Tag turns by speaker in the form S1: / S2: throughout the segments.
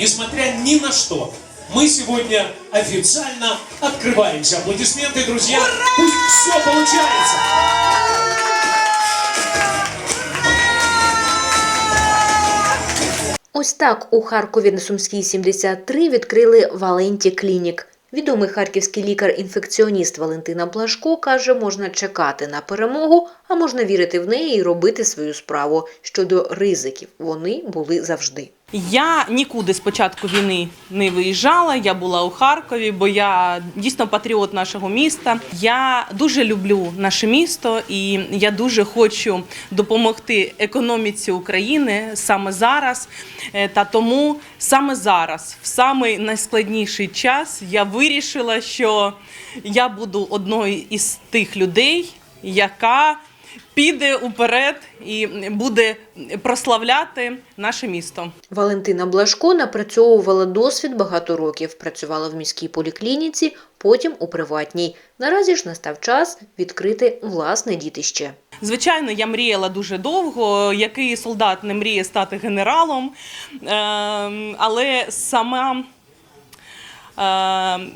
S1: несмотря ни на что, мы сегодня официально открываемся. Аплодисменты, друзья. Пусть все получается.
S2: Ось так у Харкові на Сумській 73 відкрили Валенті Клінік. Відомий харківський лікар-інфекціоніст Валентина Блажко каже, можна чекати на перемогу, а можна вірити в неї і робити свою справу. Щодо ризиків, вони були завжди.
S3: Я нікуди з початку війни не виїжджала. Я була у Харкові, бо я дійсно патріот нашого міста. Я дуже люблю наше місто, і я дуже хочу допомогти економіці України саме зараз. Е, Та тому саме зараз, в самий найскладніший час, я вирішила, що я буду одною із тих людей, яка піде уперед і буде прославляти наше місто.
S2: Валентина Блажко напрацьовувала досвід багато років, працювала в міській поліклініці, потім у приватній. Наразі ж настав час відкрити власне дітище.
S3: Звичайно, я мріяла дуже довго. Який солдат не мріє стати генералом, Ем, але сама. Ем,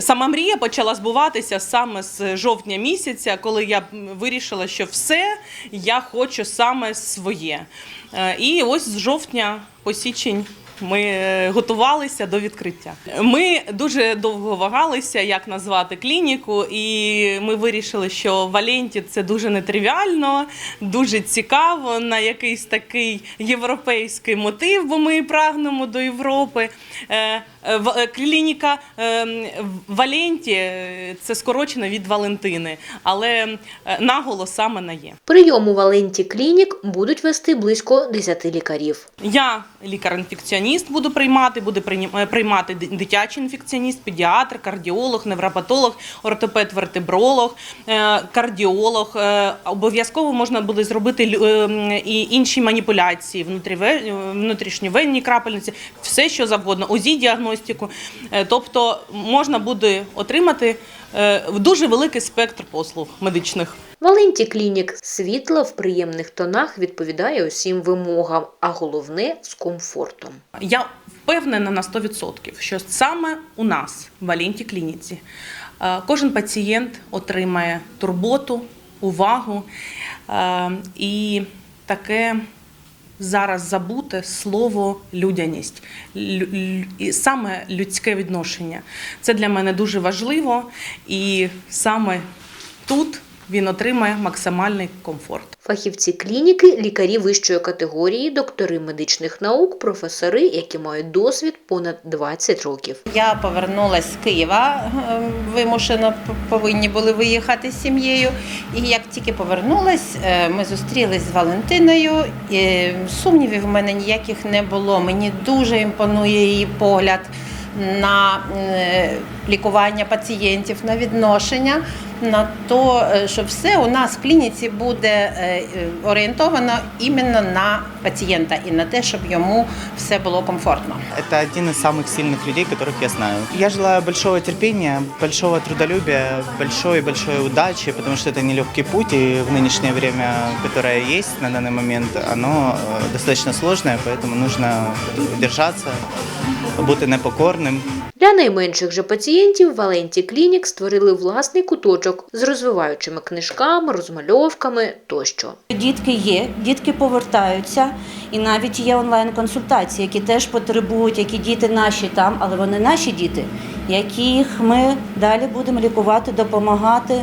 S3: Сама мрія почала збуватися саме з жовтня місяця, коли я вирішила, що все я хочу саме своє. Е, І ось з жовтня по січень ми е, готувалися до відкриття. Ми дуже довго вагалися, як назвати клініку, і ми вирішили, що Валенті це дуже нетривіально, дуже цікаво на якийсь такий європейський мотив, бо ми прагнемо до Європи. Е, е, Клініка Валенті це скорочено від Валентини, але наголос саме на є.
S2: Прийом у Валенті Клінік будуть вести близько 10 лікарів.
S3: Я лікар-інфекціоніст буду приймати, прийня- е, приймати дитячий інфекціоніст, педіатр, кардіолог, невропатолог, ортопед, вертебролог, е, кардіолог. Е, Обов'язково можна буде зробити і інші маніпуляції, внутрішньовенні крапельниці, все що завгодно, УЗІ діагностику. Тобто можна буде отримати дуже великий спектр послуг медичних.
S2: Валенті Клінік світло в приємних тонах відповідає усім вимогам, а головне з комфортом.
S3: Я впевнена на 100%, що саме у нас, в Валенті клініці, е, кожен пацієнт отримає турботу, увагу е, і таке зараз забуте слово людяність, Лю- лю- і саме людське відношення. Це для мене дуже важливо, і саме тут він отримає максимальний комфорт.
S2: Фахівці клініки, лікарі вищої категорії, доктори медичних наук, професори, які мають досвід понад 20 років.
S4: Я повернулася з Києва, е, вимушено повинні були виїхати з сім'єю. І як тільки повернулась, е, ми зустрілись з Валентиною. І сумнівів в мене ніяких не було. Мені дуже імпонує її погляд на е, лікування пацієнтів, на відношення. На то, е, що все у нас в клініці буде е, е, орієнтовано іменно на пацієнта і на те, щоб йому все було комфортно.
S5: Это один из самых сильных людей, которых я знаю. Я желаю большого терпения, большого трудолюбия, большой-большой удачи, потому что это нелегкий путь, и в нынешнее время, которое есть на данный момент, оно э, достаточно сложное, поэтому нужно держаться, бути непокорним,
S2: Для найменших же пацієнтів Валенті Клінік створили власний куточок з розвиваючими книжками, розмальовками тощо.
S6: Дітки є, дітки повертаються, і навіть є онлайн-консультації, які теж потребують, які діти наші там, але вони наші діти, яких ми далі будемо лікувати, допомагати.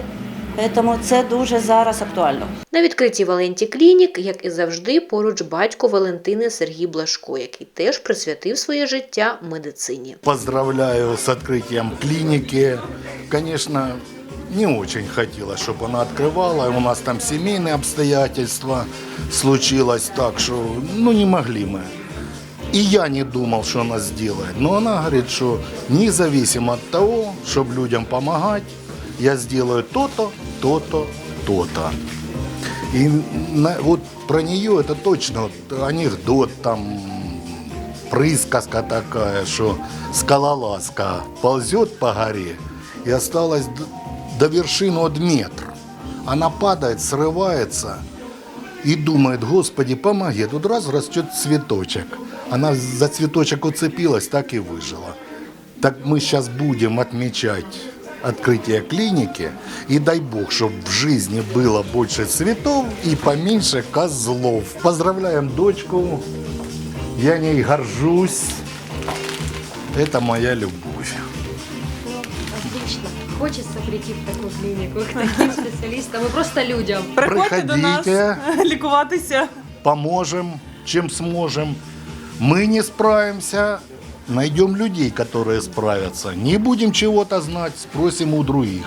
S6: Тому це дуже зараз актуально.
S2: На відкритті Валенті Клінік, як і завжди, поруч батько Валентини Сергій Блашко, який теж присвятив своє життя медицині.
S7: Поздравляю с открытием клиники. Конечно, не очень хотелось, чтобы она открывала. У нас там семейные обстоятельства случилось так, что ну не могли мы. И я не думал, что она сделает. Но она говорит, что независимо от того, чтобы людям помогать, я сделаю то-то, то-то, то-то. И на- вот про нее это точно вот анекдот там присказка такая, что скалолазка ползет по горе и осталась д- до вершины от метр. Она падает, срывается и думает, Господи, помоги. Тут раз растет цветочек. Она за цветочек уцепилась, так и выжила. Так мы сейчас будем отмечать открытие клиники. И дай бог, чтобы в жизни было больше цветов и поменьше козлов. Поздравляем дочку. Я ней горжусь. Это моя любовь.
S8: Отлично. Хочется прийти в такую клинику к таким специалистам и просто людям.
S3: Приходьте до нас
S7: Приходите.
S3: лікуватися.
S7: Поможем, чем сможем. Мы не справимся, найдем людей, которые справятся. Не будем чего-то знать, спросим у других.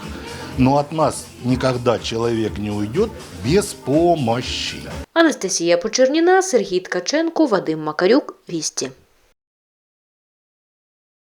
S7: Но от нас никогда человек не уйдет без помощи.
S2: Анастасія Почерніна, Сергій Ткаченко, Вадим Макарюк, Вісті.